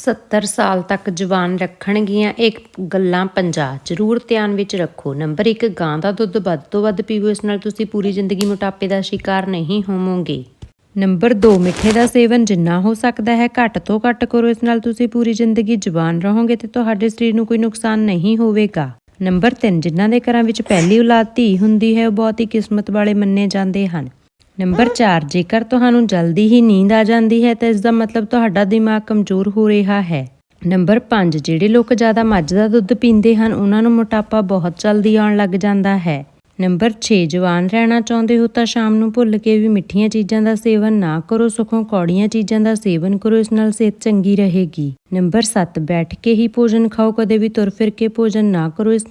70 ਸਾਲ ਤੱਕ ਜਵਾਨ ਰੱਖਣਗੀਆਂ ਇਹ ਗੱਲਾਂ 50 ਜ਼ਰੂਰ ਧਿਆਨ ਵਿੱਚ ਰੱਖੋ। ਨੰਬਰ 1 ਗਾਂ ਦਾ ਦੁੱਧ ਵੱਧ ਤੋਂ ਵੱਧ ਪੀਵੋ ਇਸ ਨਾਲ ਤੁਸੀਂ ਪੂਰੀ ਜ਼ਿੰਦਗੀ ਮੋਟਾਪੇ ਦਾ ਸ਼ਿਕਾਰ ਨਹੀਂ ਹੋਵੋਗੇ। ਨੰਬਰ 2 ਮਿੱਠੇ ਦਾ ਸੇਵਨ ਜਿੰਨਾ ਹੋ ਸਕਦਾ ਹੈ ਘੱਟ ਤੋਂ ਘੱਟ ਕਰੋ, ਇਸ ਨਾਲ ਤੁਸੀਂ ਪੂਰੀ ਜ਼ਿੰਦਗੀ ਜਵਾਨ ਰਹੋਗੇ ਤੇ ਤੁਹਾਡੇ ਸਰੀਰ ਨੂੰ ਕੋਈ ਨੁਕਸਾਨ ਨਹੀਂ ਹੋਵੇਗਾ। ਨੰਬਰ 3 ਜਿਨ੍ਹਾਂ ਦੇ ਘਰਾਂ ਵਿੱਚ ਪਹਿਲੀ ਔਲਾਦ ਧੀ ਹੁੰਦੀ ਹੈ, ਉਹ ਬਹੁਤ ਹੀ ਕਿਸਮਤ ਵਾਲੇ ਮੰਨੇ ਜਾਂਦੇ ਹਨ। ਨੰਬਰ 4 ਜੇਕਰ ਤੁਹਾਨੂੰ ਜਲਦੀ ਹੀ ਨੀਂਦ ਆ ਜਾਂਦੀ ਹੈ ਤਾਂ ਇਸ ਦਾ ਮਤਲਬ ਤੁਹਾਡਾ ਦਿਮਾਗ ਕਮਜ਼ੋਰ ਹੋ ਰਿਹਾ ਹੈ। ਨੰਬਰ 5 ਜਿਹੜੇ ਲੋਕ ਜ਼ਿਆਦਾ ਮੱਝ ਦਾ ਦੁੱਧ ਪੀਂਦੇ ਹਨ ਉਹਨਾਂ ਨੂੰ ਮੋਟਾਪਾ ਬਹੁਤ ਜਲਦੀ ਆਉਣ ਲੱਗ ਜਾਂਦਾ ਹੈ। ਨੰਬਰ 6 ਜਵਾਨ ਰਹਿਣਾ ਚਾਹੁੰਦੇ ਹੋ ਤਾਂ ਸ਼ਾਮ ਨੂੰ ਭੁੱਲ ਕੇ ਵੀ ਮਿੱਠੀਆਂ ਚੀਜ਼ਾਂ ਦਾ ਸੇਵਨ ਨਾ ਕਰੋ ਸਗੋਂ ਕੌੜੀਆਂ ਚੀਜ਼ਾਂ ਦਾ ਸੇਵਨ ਕਰੋ ਇਸ ਨਾਲ ਸਿਹਤ ਚੰਗੀ ਰਹੇਗੀ। ਨੰਬਰ 7 ਬੈਠ ਕੇ ਹੀ ਭੋਜਨ ਖਾਓ ਕਦੇ ਵੀ ਤੁਰ ਫਿਰ ਕੇ ਭੋਜਨ ਨਾ ਕਰੋ ਇਸ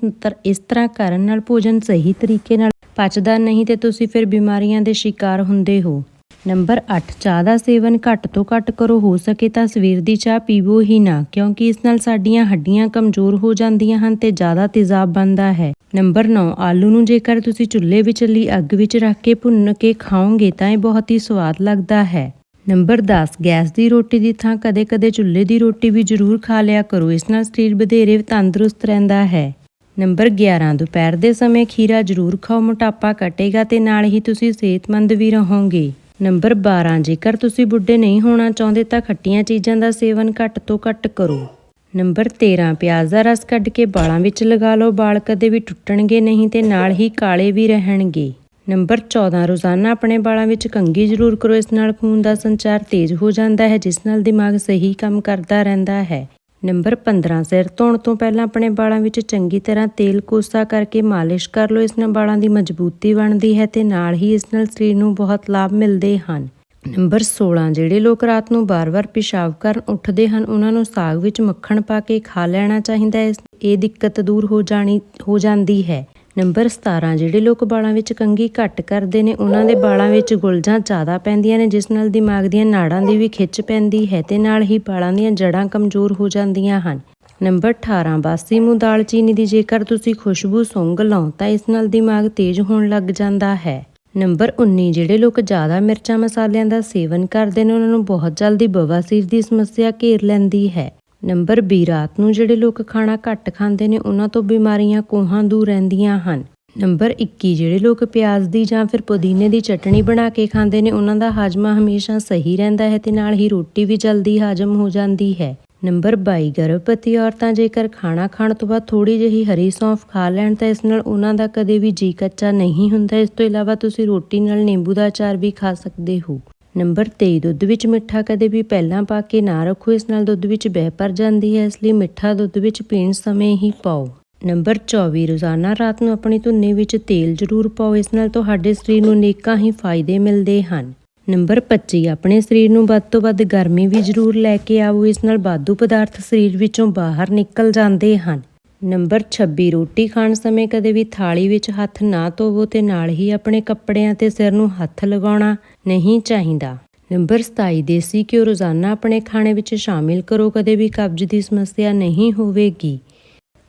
ਇਸ ਤਰ੍ਹਾਂ ਕਰਨ ਨਾਲ ਭੋਜਨ ਸਹੀ ਤਰੀਕੇ ਨਾਲ ਪਚਦਾ ਨਹੀਂ ਤੇ ਤੁਸੀਂ ਫਿਰ ਬਿਮਾਰੀਆਂ ਦੇ ਸ਼ਿਕਾਰ ਹੁੰਦੇ ਹੋ। ਨੰਬਰ 8 ਚਾਹ ਦਾ ਸੇਵਨ ਘੱਟ ਤੋਂ ਘੱਟ ਕਰੋ। ਹੋ ਸਕੇ ਤਾਂ ਸਵੇਰ ਦੀ ਚਾਹ ਪੀਵੋ ਹੀ ਨਾ, ਕਿਉਂਕਿ ਇਸ ਨਾਲ ਸਾਡੀਆਂ ਹੱਡੀਆਂ ਕਮਜ਼ੋਰ ਹੋ ਜਾਂਦੀਆਂ ਹਨ ਤੇ ਜ਼ਿਆਦਾ ਤੇਜ਼ਾਬ ਬਣਦਾ ਹੈ। ਨੰਬਰ 9 ਆਲੂ ਨੂੰ ਜੇਕਰ ਤੁਸੀਂ ਚੁੱਲ੍ਹੇ ਵਿਚਲੀ ਅੱਗ ਵਿੱਚ ਰੱਖ ਕੇ ਭੁੰਨ ਕੇ ਖਾਓਗੇ ਤਾਂ ਇਹ ਬਹੁਤ ਹੀ ਸਵਾਦ ਲੱਗਦਾ ਹੈ। ਨੰਬਰ 10 ਗੈਸ ਦੀ ਰੋਟੀ ਦੀ ਥਾਂ ਕਦੇ-ਕਦੇ ਚੁੱਲ੍ਹੇ ਦੀ ਰੋਟੀ ਵੀ ਜ਼ਰੂਰ ਖਾ ਲਿਆ ਕਰੋ। ਇਸ ਨਾਲ ਸਰੀਰ ਵਧੇਰੇ ਤੰਦਰੁਸਤ ਰਹਿੰਦਾ ਹੈ। ਨੰਬਰ 11 ਦੁਪਹਿਰ ਦੇ ਸਮੇਂ ਖੀਰਾ ਜ਼ਰੂਰ ਖਾਓ, ਮੋਟਾਪਾ ਘਟੇਗਾ ਤੇ ਨਾਲ ਹੀ ਤੁਸੀਂ ਸਿਹਤਮੰਦ ਵੀ ਰਹੋਗੇ। ਨੰਬਰ 12 ਜੇਕਰ ਤੁਸੀਂ ਬੁੱਢੇ ਨਹੀਂ ਹੋਣਾ ਚਾਹੁੰਦੇ ਤਾਂ ਖੱਟੀਆਂ ਚੀਜ਼ਾਂ ਦਾ ਸੇਵਨ ਘੱਟ ਤੋਂ ਘੱਟ ਕਰੋ। ਨੰਬਰ 13 ਪਿਆਜ਼ ਦਾ ਰਸ ਕੱਢ ਕੇ ਬਾਲਾਂ ਵਿੱਚ ਲਗਾ ਲਓ, ਵਾਲ ਕਦੇ ਵੀ ਟੁੱਟਣਗੇ ਨਹੀਂ ਤੇ ਨਾਲ ਹੀ ਕਾਲੇ ਵੀ ਰਹਿਣਗੇ। ਨੰਬਰ 14 ਰੋਜ਼ਾਨਾ ਆਪਣੇ ਬਾਲਾਂ ਵਿੱਚ ਕੰਘੀ ਜ਼ਰੂਰ ਕਰੋ, ਇਸ ਨਾਲ ਖੂਨ ਦਾ ਸੰਚਾਰ ਤੇਜ਼ ਹੋ ਜਾਂਦਾ ਹੈ, ਜਿਸ ਨਾਲ ਦਿਮਾਗ ਸਹੀ ਕੰਮ ਕਰਦਾ ਰਹਿੰਦਾ ਹੈ। ਨੰਬਰ 15 ਸਿਰ ਧੋਣ ਤੋਂ ਪਹਿਲਾਂ ਆਪਣੇ ਵਾਲਾਂ ਵਿੱਚ ਚੰਗੀ ਤਰ੍ਹਾਂ ਤੇਲ ਕੋਸਾ ਕਰਕੇ ਮਾਲਿਸ਼ ਕਰ ਲਓ। ਇਸ ਨਾਲ ਵਾਲਾਂ ਦੀ ਮਜ਼ਬੂਤੀ ਬਣਦੀ ਹੈ ਤੇ ਨਾਲ ਹੀ ਇਸ ਨਾਲ ਸਰੀਰ ਨੂੰ ਬਹੁਤ ਲਾਭ ਮਿਲਦੇ ਹਨ। ਨੰਬਰ 16 ਜਿਹੜੇ ਲੋਕ ਰਾਤ ਨੂੰ ਬਾਰ-ਬਾਰ ਪਿਸ਼ਾਬ ਕਰਨ ਉੱਠਦੇ ਹਨ, ਉਹਨਾਂ ਨੂੰ ਸਾਗ ਵਿੱਚ ਮੱਖਣ ਪਾ ਕੇ ਖਾ ਲੈਣਾ ਚਾਹੀਦਾ ਹੈ। ਇਹ ਦਿੱਕਤ ਦੂਰ ਹੋ ਜਾਣੀ, ਹੋ ਜਾਂਦੀ ਹੈ। ਨੰਬਰ 17 ਜਿਹੜੇ ਲੋਕ ਬਾਲਾਂ ਵਿੱਚ ਕੰਘੀ ਘੱਟ ਕਰਦੇ ਨੇ, ਉਹਨਾਂ ਦੇ ਬਾਲਾਂ ਵਿੱਚ ਗੁਲਜਾਂ ਜ਼ਿਆਦਾ ਪੈਂਦੀਆਂ ਨੇ, ਜਿਸ ਨਾਲ ਦਿਮਾਗ ਦੀਆਂ ਨਾੜਾਂ ਦੀ ਵੀ ਖਿੱਚ ਪੈਂਦੀ ਹੈ ਤੇ ਨਾਲ ਹੀ ਬਾਲਾਂ ਦੀਆਂ ਜੜ੍ਹਾਂ ਕਮਜ਼ੋਰ ਹੋ ਜਾਂਦੀਆਂ ਹਨ। ਨੰਬਰ 18 ਬਾਸੀ ਮੂੰਹ ਦਾਲਚੀਨੀ ਦੀ ਜੇਕਰ ਤੁਸੀਂ ਖੁਸ਼ਬੂ ਸੁੰਘ ਲਓ, ਤਾਂ ਇਸ ਨਾਲ ਦਿਮਾਗ ਤੇਜ਼ ਹੋਣ ਲੱਗ ਜਾਂਦਾ ਹੈ। ਨੰਬਰ 19 ਜਿਹੜੇ ਲੋਕ ਜ਼ਿਆਦਾ ਮਿਰਚਾਂ ਮਸਾਲਿਆਂ ਦਾ ਸੇਵਨ ਕਰਦੇ ਨੇ, ਉਹਨਾਂ ਨੂੰ ਬਹੁਤ ਜਲਦੀ ਬਵਾਸੀਰ ਦੀ ਸਮੱਸਿਆ ਘੇਰ ਲੈਂਦੀ ਹੈ। ਨੰਬਰ 20 ਰਾਤ ਨੂੰ ਜਿਹੜੇ ਲੋਕ ਖਾਣਾ ਘੱਟ ਖਾਂਦੇ ਨੇ, ਉਹਨਾਂ ਤੋਂ ਬਿਮਾਰੀਆਂ ਕੋਹਾਂ ਦੂਰ ਰਹਿੰਦੀਆਂ ਹਨ। ਨੰਬਰ 21 ਜਿਹੜੇ ਲੋਕ ਪਿਆਜ਼ ਦੀ ਜਾਂ ਫਿਰ ਪੁਦੀਨੇ ਦੀ ਚਟਣੀ ਬਣਾ ਕੇ ਖਾਂਦੇ ਨੇ, ਉਹਨਾਂ ਦਾ ਹਾਜ਼ਮਾ ਹਮੇਸ਼ਾ ਸਹੀ ਰਹਿੰਦਾ ਹੈ ਤੇ ਨਾਲ ਹੀ ਰੋਟੀ ਵੀ ਜਲਦੀ ਹਾਜ਼ਮ ਹੋ ਜਾਂਦੀ ਹੈ। ਨੰਬਰ 22 ਗਰਭਵਤੀ ਔਰਤਾਂ ਜੇਕਰ ਖਾਣਾ ਖਾਣ ਤੋਂ ਬਾਅਦ ਥੋੜੀ ਜਿਹੀ ਹਰੀ ਸੌਂਫ ਖਾ ਲੈਣ ਤਾਂ ਇਸ ਨਾਲ ਉਹਨਾਂ ਦਾ ਕਦੇ ਵੀ ਜੀ ਕੱਚਾ ਨਹੀਂ ਹੁੰਦਾ। ਇਸ ਤੋਂ ਇਲਾਵਾ ਤੁਸੀਂ ਰੋਟੀ ਨਾਲ ਨਿੰਬੂ ਦਾ ਅਚਾਰ ਵੀ ਖਾ ਸਕਦੇ ਹੋ। ਨੰਬਰ 23 ਦੁੱਧ ਵਿੱਚ ਮਿੱਠਾ ਕਦੇ ਵੀ ਪਹਿਲਾਂ ਪਾ ਕੇ ਨਾ ਰੱਖੋ, ਇਸ ਨਾਲ ਦੁੱਧ ਵਿੱਚ ਬਹਿ ਭਰ ਜਾਂਦੀ ਹੈ, ਇਸ ਲਈ ਮਿੱਠਾ ਦੁੱਧ ਵਿੱਚ ਪੀਣ ਸਮੇਂ ਹੀ ਪਾਓ। ਨੰਬਰ 24 ਰੋਜ਼ਾਨਾ ਰਾਤ ਨੂੰ ਆਪਣੀ ਧੁੰਨੇ ਵਿੱਚ ਤੇਲ ਜ਼ਰੂਰ ਪਾਓ, ਇਸ ਨਾਲ ਤੁਹਾਡੇ ਸਰੀਰ ਨੂੰ ਨੇਕਾਂ ਹੀ ਫਾਇਦੇ ਮਿਲਦੇ ਹਨ। ਨੰਬਰ 25 ਆਪਣੇ ਸਰੀਰ ਨੂੰ ਵੱਧ ਤੋਂ ਵੱਧ ਗਰਮੀ ਵੀ ਜ਼ਰੂਰ ਲੈ ਕੇ ਆਓ, ਇਸ ਨਾਲ ਵਾਧੂ ਪਦਾਰਥ ਸਰੀਰ ਵਿੱਚੋਂ ਬਾਹਰ ਨਿਕਲ ਜਾਂਦੇ ਹਨ। ਨੰਬਰ 26 ਰੋਟੀ ਖਾਣ ਸਮੇਂ ਕਦੇ ਵੀ ਥਾਲੀ ਵਿੱਚ ਹੱਥ ਨਾ ਧੋਵੋ ਤੇ ਨਾਲ ਹੀ ਆਪਣੇ ਕੱਪੜਿਆਂ ਤੇ ਸਿਰ ਨੂੰ ਹੱਥ ਲਗਾਉਣਾ। ਨਹੀਂ ਚਾਹੀਦਾ। ਨੰਬਰ 27 ਦੇਸੀ ਘਿਓ ਰੋਜ਼ਾਨਾ ਆਪਣੇ ਖਾਣੇ ਵਿੱਚ ਸ਼ਾਮਿਲ ਕਰੋ, ਕਦੇ ਵੀ ਕਬਜ਼ ਦੀ ਸਮੱਸਿਆ ਨਹੀਂ ਹੋਵੇਗੀ।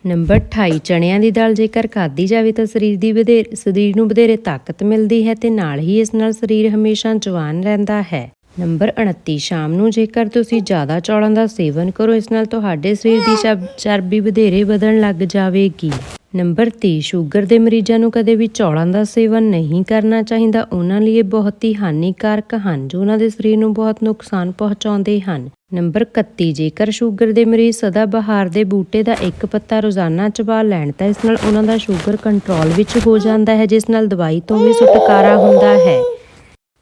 ਨੰਬਰ 28 ਚਣਿਆਂ ਦੀ ਦਾਲ ਜੇਕਰ ਖਾਧੀ ਜਾਵੇ ਤਾਂ ਸਰੀਰ ਦੀ ਵਧੇਰੇ, ਸਰੀਰ ਨੂੰ ਵਧੇਰੇ ਤਾਕਤ ਮਿਲਦੀ ਹੈ ਤੇ ਨਾਲ ਹੀ ਇਸ ਨਾਲ ਸਰੀਰ ਹਮੇਸ਼ਾ ਜਵਾਨ ਰਹਿੰਦਾ ਹੈ। ਨੰਬਰ 29 ਸ਼ਾਮ ਨੂੰ ਜੇਕਰ ਤੁਸੀਂ ਜ਼ਿਆਦਾ ਚੌਲਾਂ ਦਾ ਸੇਵਨ ਕਰੋ, ਇਸ ਨਾਲ ਤੁਹਾਡੇ ਸਰੀਰ ਦੀ ਚਬ- ਚਰਬੀ ਵਧੇਰੇ ਵਧਣ ਲੱਗ ਜਾਵੇਗੀ। ਨੰਬਰ 30 ਸ਼ੂਗਰ ਦੇ ਮਰੀਜ਼ਾਂ ਨੂੰ ਕਦੇ ਵੀ ਚੌਲਾਂ ਦਾ ਸੇਵਨ ਨਹੀਂ ਕਰਨਾ ਚਾਹੀਦਾ। ਉਹਨਾਂ ਲਈ ਇਹ ਬਹੁਤ ਹੀ ਹਾਨੀਕਾਰਕ ਹਨ ਜੋ ਉਹਨਾਂ ਦੇ ਸਰੀਰ ਨੂੰ ਬਹੁਤ ਨੁਕਸਾਨ ਪਹੁੰਚਾਉਂਦੇ ਹਨ। ਨੰਬਰ 31 ਜੇਕਰ ਸ਼ੂਗਰ ਦੇ ਮਰੀਜ਼ ਸਦਾ ਬਹਾਰ ਦੇ ਬੂਟੇ ਦਾ ਇੱਕ ਪੱਤਾ ਰੋਜ਼ਾਨਾ ਚਬਾ ਲੈਣ, ਤਾਂ ਇਸ ਨਾਲ ਉਹਨਾਂ ਦਾ ਸ਼ੂਗਰ ਕੰਟਰੋਲ ਵਿੱਚ ਹੋ ਜਾਂਦਾ ਹੈ, ਜਿਸ ਨਾਲ ਦਵਾਈ ਤੋਂ ਵੀ ਛੁਟਕਾਰਾ ਹੁੰਦਾ ਹੈ।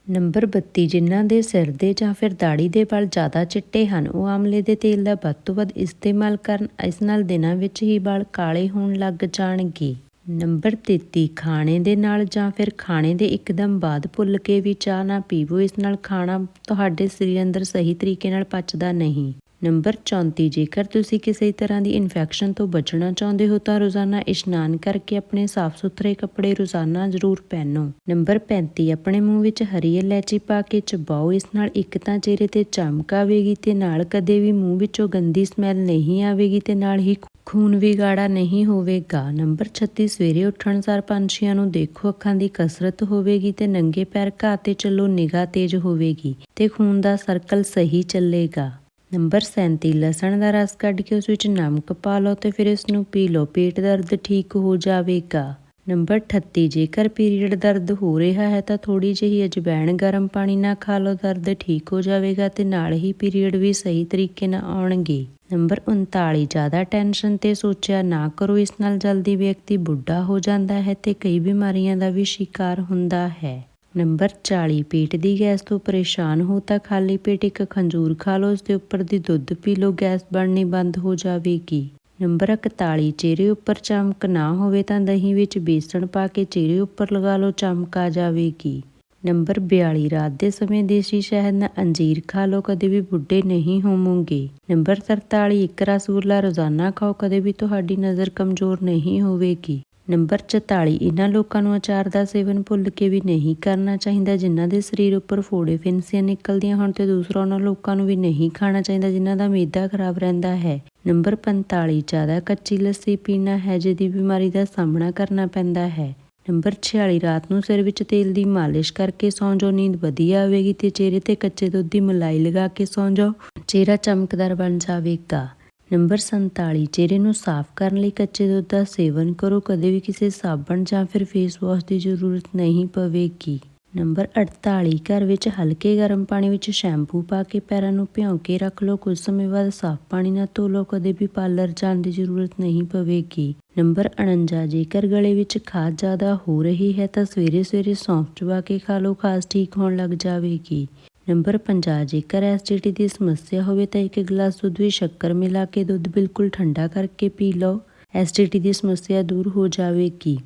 ਨੰਬਰ 32 ਜਿਨ੍ਹਾਂ ਦੇ ਸਿਰ ਦੇ ਜਾਂ ਫਿਰ ਦਾੜੀ ਦੇ ਵਾਲ ਜ਼ਿਆਦਾ ਚਿੱਟੇ ਹਨ, ਉਹ ਆਮਲੇ ਦੇ ਤੇਲ ਦਾ ਵੱਧ ਤੋਂ ਵੱਧ ਇਸਤੇਮਾਲ ਕਰਨ, ਇਸ ਨਾਲ ਦਿਨਾਂ ਵਿੱਚ ਹੀ ਵਾਲ ਕਾਲੇ ਹੋਣ ਲੱਗ ਜਾਣਗੇ। ਨੰਬਰ 33 ਖਾਣੇ ਦੇ ਨਾਲ ਜਾਂ ਫਿਰ ਖਾਣੇ ਦੇ ਇੱਕਦਮ ਬਾਅਦ ਭੁੱਲ ਕੇ ਵੀ ਚਾਹ ਨਾ ਪੀਵੋ, ਇਸ ਨਾਲ ਖਾਣਾ ਤੁਹਾਡੇ ਸਰੀਰ ਅੰਦਰ ਸਹੀ ਤਰੀਕੇ ਨਾਲ ਪਚਦਾ ਨਹੀਂ। ਨੰਬਰ 34 ਜੇਕਰ ਤੁਸੀਂ ਕਿਸੇ ਤਰ੍ਹਾਂ ਦੀ ਇਨਫੈਕਸ਼ਨ ਤੋਂ ਬਚਣਾ ਚਾਹੁੰਦੇ ਹੋ ਤਾਂ ਰੋਜ਼ਾਨਾ ਇਸ਼ਨਾਨ ਕਰਕੇ ਆਪਣੇ ਸਾਫ਼ ਸੁਥਰੇ ਕੱਪੜੇ ਰੋਜ਼ਾਨਾ ਜ਼ਰੂਰ ਪਹਿਨੋ। ਨੰਬਰ 35 ਆਪਣੇ ਮੂੰਹ ਵਿੱਚ ਹਰੀ ਇਲਾਇਚੀ ਪਾ ਕੇ ਚਬਾਓ। ਇਸ ਨਾਲ ਇੱਕ ਤਾਂ ਚਿਹਰੇ ਤੇ ਚਮਕ ਆਵੇਗੀ ਤੇ ਨਾਲ ਕਦੇ ਵੀ ਮੂੰਹ ਵਿੱਚੋਂ ਗੰਦੀ ਸਮੈਲ ਨਹੀਂ ਆਵੇਗੀ ਤੇ ਨਾਲ ਹੀ ਖੂਨ ਵੀ ਗਾੜਾ ਨਹੀਂ ਹੋਵੇਗਾ। ਨੰਬਰ 36 ਸਵੇਰੇ ਉੱਠਣ ਸਾਰ ਪੰਛੀਆਂ ਨੂੰ ਦੇਖੋ। ਅੱਖਾਂ ਦੀ ਕਸਰਤ ਹੋਵੇਗੀ ਤੇ ਨੰਗੇ ਪੈਰ ਘਾਹ ਤੇ ਚੱਲੋ, ਨਿਗਾਹ ਤੇਜ਼ ਹੋਵੇਗੀ ਤੇ ਖੂਨ ਦਾ ਸਰਕਲ ਸਹੀ ਚੱਲੇਗਾ। ਨੰਬਰ 37 ਲਸਣ ਦਾ ਰਸ ਕੱਢ ਕੇ ਉਸ ਵਿੱਚ ਨਮਕ ਪਾ ਲਓ ਤੇ ਫਿਰ ਇਸ ਨੂੰ ਪੀ ਲਓ, ਪੇਟ ਦਰਦ ਠੀਕ ਹੋ ਜਾਵੇਗਾ। ਨੰਬਰ 38 ਜੇਕਰ ਪੀਰੀਅਡ ਦਰਦ ਹੋ ਰਿਹਾ ਹੈ ਤਾਂ ਥੋੜੀ ਜਿਹੀ ਅਜਵਾਇਣ ਗਰਮ ਪਾਣੀ ਨਾਲ ਖਾ ਲਓ, ਦਰਦ ਠੀਕ ਹੋ ਜਾਵੇਗਾ ਤੇ ਨਾਲ ਹੀ ਪੀਰੀਅਡ ਵੀ ਸਹੀ ਤਰੀਕੇ ਨਾਲ ਆਉਣਗੇ। ਨੰਬਰ 39 ਜ਼ਿਆਦਾ ਟੈਨਸ਼ਨ ਤੇ ਸੋਚਿਆ ਨਾ ਕਰੋ, ਇਸ ਨਾਲ ਜਲਦੀ ਵਿਅਕਤੀ ਬੁੱਢਾ ਹੋ ਜਾਂਦਾ ਹੈ ਤੇ ਕਈ ਬਿਮਾਰੀਆਂ ਦਾ ਵੀ ਸ਼ਿਕਾਰ ਹੁੰਦਾ ਹੈ। ਨੰਬਰ 40 ਪੇਟ ਦੀ ਗੈਸ ਤੋਂ ਪਰੇਸ਼ਾਨ ਹੋ ਤਾਂ ਖਾਲੀ ਪੇਟ ਇੱਕ ਖੰਜੂਰ ਖਾ ਲਓ ਉਸ ਦੇ ਉੱਪਰ ਦੀ ਦੁੱਧ ਪੀ ਲਓ, ਗੈਸ ਬਣਨੀ ਬੰਦ ਹੋ ਜਾਵੇਗੀ। ਨੰਬਰ 41 ਚਿਹਰੇ ਉੱਪਰ ਚਮਕ ਨਾ ਹੋਵੇ ਤਾਂ ਦਹੀਂ ਵਿੱਚ ਬੇਸਣ ਪਾ ਕੇ ਚਿਹਰੇ ਉੱਪਰ ਲਗਾ ਲਓ, ਚਮਕ ਆ ਜਾਵੇਗੀ। ਨੰਬਰ 42 ਰਾਤ ਦੇ ਸਮੇਂ ਦੇਸੀ ਸ਼ਹਿਦ ਨਾਲ ਅੰਜੀਰ ਖਾ ਲਓ, ਕਦੇ ਵੀ ਬੁੱਢੇ ਨਹੀਂ ਹੋਵੋਗੇ। ਨੰਬਰ 43 ਇੱਕ ਰਸਗੁੱਲਾ ਰੋਜ਼ਾਨਾ ਖਾਓ, ਕਦੇ ਵੀ ਤੁਹਾਡੀ ਨਜ਼ਰ ਕਮਜ਼ੋਰ ਨਹੀਂ ਹੋਵੇਗੀ। ਨੰਬਰ 44 ਇਹਨਾਂ ਲੋਕਾਂ ਨੂੰ ਅਚਾਰ ਦਾ ਸੇਵਨ ਭੁੱਲ ਕੇ ਵੀ ਨਹੀਂ ਕਰਨਾ ਚਾਹੀਦਾ, ਜਿਨ੍ਹਾਂ ਦੇ ਸਰੀਰ ਉੱਪਰ ਫੋੜੇ ਫਿੰਸੀਆਂ ਨਿਕਲਦੀਆਂ ਹੋਣ ਤੇ ਦੂਸਰਾ ਉਹਨਾਂ ਲੋਕਾਂ ਨੂੰ ਵੀ ਨਹੀਂ ਖਾਣਾ ਚਾਹੀਦਾ, ਜਿਨ੍ਹਾਂ ਦਾ ਮੇਦਾ ਖਰਾਬ ਰਹਿੰਦਾ ਹੈ। ਨੰਬਰ 45 ਜ਼ਿਆਦਾ ਕੱਚੀ ਲੱਸੀ ਪੀਣਾ ਹੈ, ਜਿਹਦੀ ਬਿਮਾਰੀ ਦਾ ਸਾਹਮਣਾ ਕਰਨਾ ਪੈਂਦਾ ਹੈ। ਨੰਬਰ 46 ਰਾਤ ਨੂੰ ਸਿਰ ਵਿੱਚ ਤੇਲ ਦੀ ਮਾਲਿਸ਼ ਕਰਕੇ ਸੌਂ ਜਾਓ, ਨੀਂਦ ਵਧੀਆ ਆਵੇਗੀ ਤੇ ਚਿਹਰੇ ਤੇ ਕੱਚੇ ਦੁੱਧ ਦੀ ਮਲਾਈ ਲਗਾ ਕੇ ਸੌਂ ਜਾਓ। ਚਿਹਰਾ ਚਮਕਦਾਰ ਬਣ ਜਾਵੇਗਾ। ਨੰਬਰ 47 ਚਿਹਰੇ ਨੂੰ ਸਾਫ਼ ਕਰਨ ਲਈ ਕੱਚੇ ਦੁੱਧ ਦਾ ਸੇਵਨ ਕਰੋ। ਕਦੇ ਵੀ ਕਿਸੇ ਸਾਬਣ ਜਾਂ ਫਿਰ ਫੇਸ ਵਾਸ਼ ਦੀ ਜ਼ਰੂਰਤ ਨਹੀਂ ਪਵੇਗੀ। ਨੰਬਰ 48 ਘਰ ਵਿੱਚ ਹਲਕੇ ਗਰਮ ਪਾਣੀ ਵਿੱਚ ਸ਼ੈਂਪੂ ਪਾ ਕੇ ਪੈਰਾਂ ਨੂੰ ਭਿਉਂ ਕੇ ਰੱਖ ਲਓ। ਕੁਝ ਸਮੇਂ ਬਾਅਦ ਸਾਫ਼ ਪਾਣੀ ਨਾਲ ਧੋ ਲਓ। ਕਦੇ ਵੀ ਪਾਰਲਰ ਜਾਣ ਦੀ ਜ਼ਰੂਰਤ ਨਹੀਂ ਪਵੇਗੀ। ਨੰਬਰ 49 ਜੇਕਰ ਗਲੇ ਵਿੱਚ ਖਾਜ ਜ਼ਿਆਦਾ ਹੋ ਰਹੀ ਹੈ ਤਾਂ ਸਵੇਰੇ ਸਵੇਰੇ ਸੌਂਫ ਚਬਾ ਕੇ ਖਾ ਲਓ। ਖਾਸ ਠੀਕ ਹੋਣ ਲੱਗ ਜਾਵੇਗੀ। ਨੰਬਰ 50 ਜੇਕਰ ਐਸਿਡਿਟੀ ਦੀ ਸਮੱਸਿਆ ਹੋਵੇ ਤਾਂ ਇੱਕ ਗਲਾਸ ਦੁੱਧ ਵਿੱਚ ਸ਼ੱਕਰ ਮਿਲਾ ਕੇ ਦੁੱਧ ਬਿਲਕੁਲ ਠੰਡਾ ਕਰਕੇ ਪੀ ਲਓ। ਐਸਿਡਿਟੀ ਦੀ ਸਮੱਸਿਆ ਦੂਰ ਹੋ ਜਾਵੇਗੀ।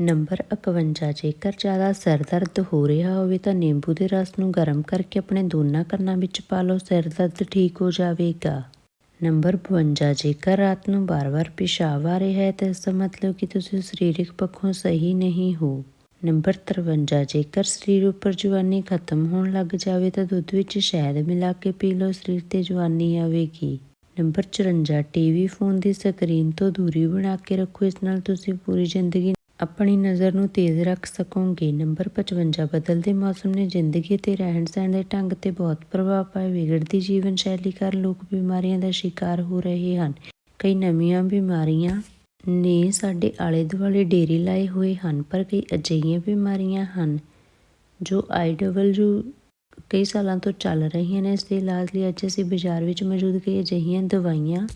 ਨੰਬਰ 51 ਜੇਕਰ ਜ਼ਿਆਦਾ ਸਿਰ ਦਰਦ ਹੋ ਰਿਹਾ ਹੋਵੇ ਤਾਂ ਨਿੰਬੂ ਦੇ ਰਸ ਨੂੰ ਗਰਮ ਕਰਕੇ ਆਪਣੇ ਦੋਨਾਂ ਕੰਨਾਂ ਵਿੱਚ ਪਾ ਲਓ, ਸਿਰ ਦਰਦ ਠੀਕ ਹੋ ਜਾਵੇਗਾ। ਨੰਬਰ 52 ਜੇਕਰ ਰਾਤ ਨੂੰ ਬਾਰ-ਬਾਰ ਪਿਸ਼ਾਬ ਆ ਰਿਹਾ ਹੈ ਤਾਂ ਇਸ ਦਾ ਮਤਲਬ ਕਿ ਤੁਸੀਂ ਸਰੀਰਕ ਪੱਖੋਂ ਸਹੀ ਨਹੀਂ ਹੋ। ਨੰਬਰ 53 ਜੇਕਰ ਸਰੀਰ ਉੱਪਰ ਜਵਾਨੀ ਖਤਮ ਹੋਣ ਲੱਗ ਜਾਵੇ ਤਾਂ ਦੁੱਧ ਵਿੱਚ ਸ਼ਹਿਦ ਮਿਲਾ ਕੇ ਪੀ ਲਓ, ਸਰੀਰ ਤੇ ਜਵਾਨੀ ਆਵੇਗੀ। ਨੰਬਰ 54 ਟੀਵੀ ਫੋਨ ਦੀ ਸਕਰੀਨ ਤੋਂ ਦੂਰੀ ਬਣਾ ਕੇ ਰੱਖੋ, ਇਸ ਨਾਲ ਤੁਸੀਂ ਪੂਰੀ ਜ਼ਿੰਦਗੀ ਆਪਣੀ ਨਜ਼ਰ ਨੂੰ ਤੇਜ਼ ਰੱਖ ਸਕੋਗੇ। ਨੰਬਰ 55 ਬਦਲਦੇ ਮੌਸਮ ਨੇ ਜ਼ਿੰਦਗੀ ਤੇ ਰਹਿਣ ਸਹਿਣ ਦੇ ਢੰਗ ਤੇ ਬਹੁਤ ਪ੍ਰਭਾਵ ਪਾਇਆ। ਵਿਗੜਦੀ ਜੀਵਨ ਸ਼ੈਲੀ ਕਾਰਨ ਲੋਕ ਬਿਮਾਰੀਆਂ ਦਾ ਸ਼ਿਕਾਰ ਹੋ ਰਹੇ ਹਨ। ਕਈ ਨਵੀਆਂ ਬਿਮਾਰੀਆਂ ਨੇ ਸਾਡੇ ਆਲੇ ਦੁਆਲੇ ਡੇਰੇ ਲਾਏ ਹੋਏ ਹਨ, ਪਰ ਕਈ ਅਜਿਹੀਆਂ ਬਿਮਾਰੀਆਂ ਹਨ ਜੋ ਆਈਡਬਲਯੂ ਕਈ ਸਾਲਾਂ ਤੋਂ ਚੱਲ ਰਹੀਆਂ ਨੇ। ਇਸ ਦੇ ਇਲਾਜ ਲਈ ਅੱਜ ਅਸੀਂ ਬਾਜ਼ਾਰ ਵਿੱਚ ਮੌਜੂਦ ਕਈ ਅਜਿਹੀਆਂ ਦਵਾਈਆਂ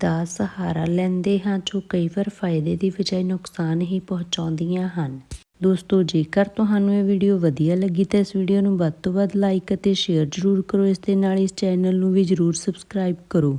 ਦਾ ਸਹਾਰਾ ਲੈਂਦੇ ਹਾਂ, ਜੋ ਕਈ ਵਾਰ ਫਾਇਦੇ ਦੀ ਬਜਾਏ ਨੁਕਸਾਨ ਹੀ ਪਹੁੰਚਾਉਂਦੀਆਂ ਹਨ। ਦੋਸਤੋ, ਜੇਕਰ ਤੁਹਾਨੂੰ ਇਹ ਵੀਡੀਓ ਵਧੀਆ ਲੱਗੀ ਤਾਂ ਇਸ ਵੀਡੀਓ ਨੂੰ ਵੱਧ ਤੋਂ ਵੱਧ ਲਾਈਕ ਅਤੇ ਸ਼ੇਅਰ ਜ਼ਰੂਰ ਕਰੋ। ਇਸ ਦੇ ਨਾਲ ਇਸ ਚੈਨਲ ਨੂੰ ਵੀ ਜ਼ਰੂਰ ਸਬਸਕ੍ਰਾਈਬ ਕਰੋ।